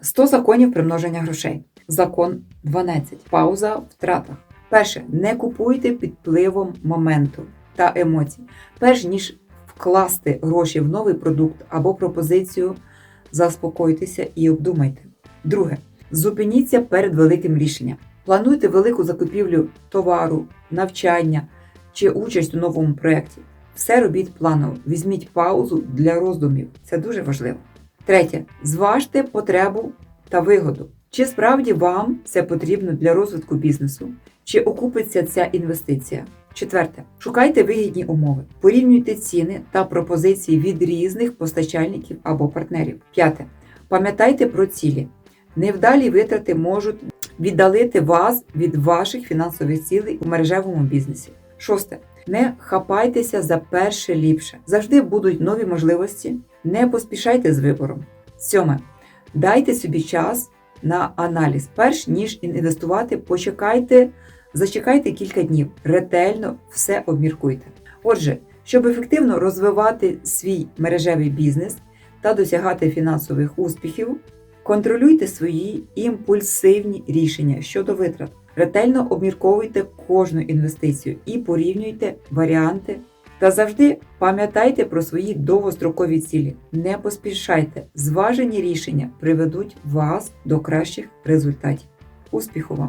100 законів примноження грошей. Закон 12. Пауза в втратах. Перше. Не купуйте під впливом моменту та емоцій. Перш ніж вкласти гроші в новий продукт або пропозицію, заспокойтеся і обдумайте. Друге. Зупиніться перед великим рішенням. Плануйте велику закупівлю товару, навчання чи участь у новому проєкті. Все робіть планово. Візьміть паузу для роздумів. Це дуже важливо. Третє. Зважте потребу та вигоду. Чи справді вам це потрібно для розвитку бізнесу? Чи окупиться ця інвестиція? Четверте. Шукайте вигідні умови. Порівнюйте ціни та пропозиції від різних постачальників або партнерів. П'яте. Пам'ятайте про цілі. Невдалі витрати можуть віддалити вас від ваших фінансових цілей у мережевому бізнесі. Шосте. Не хапайтеся за перше ліпше. Завжди будуть нові можливості. Не поспішайте з вибором. Сьоме. Дайте собі час на аналіз. Перш ніж інвестувати, почекайте, зачекайте кілька днів. Ретельно все обміркуйте. Отже, щоб ефективно розвивати свій мережевий бізнес та досягати фінансових успіхів, контролюйте свої імпульсивні рішення щодо витрат. Ретельно обмірковуйте кожну інвестицію і порівнюйте варіанти. Та завжди пам'ятайте про свої довгострокові цілі. Не поспішайте. Зважені рішення приведуть вас до кращих результатів. Успіху вам!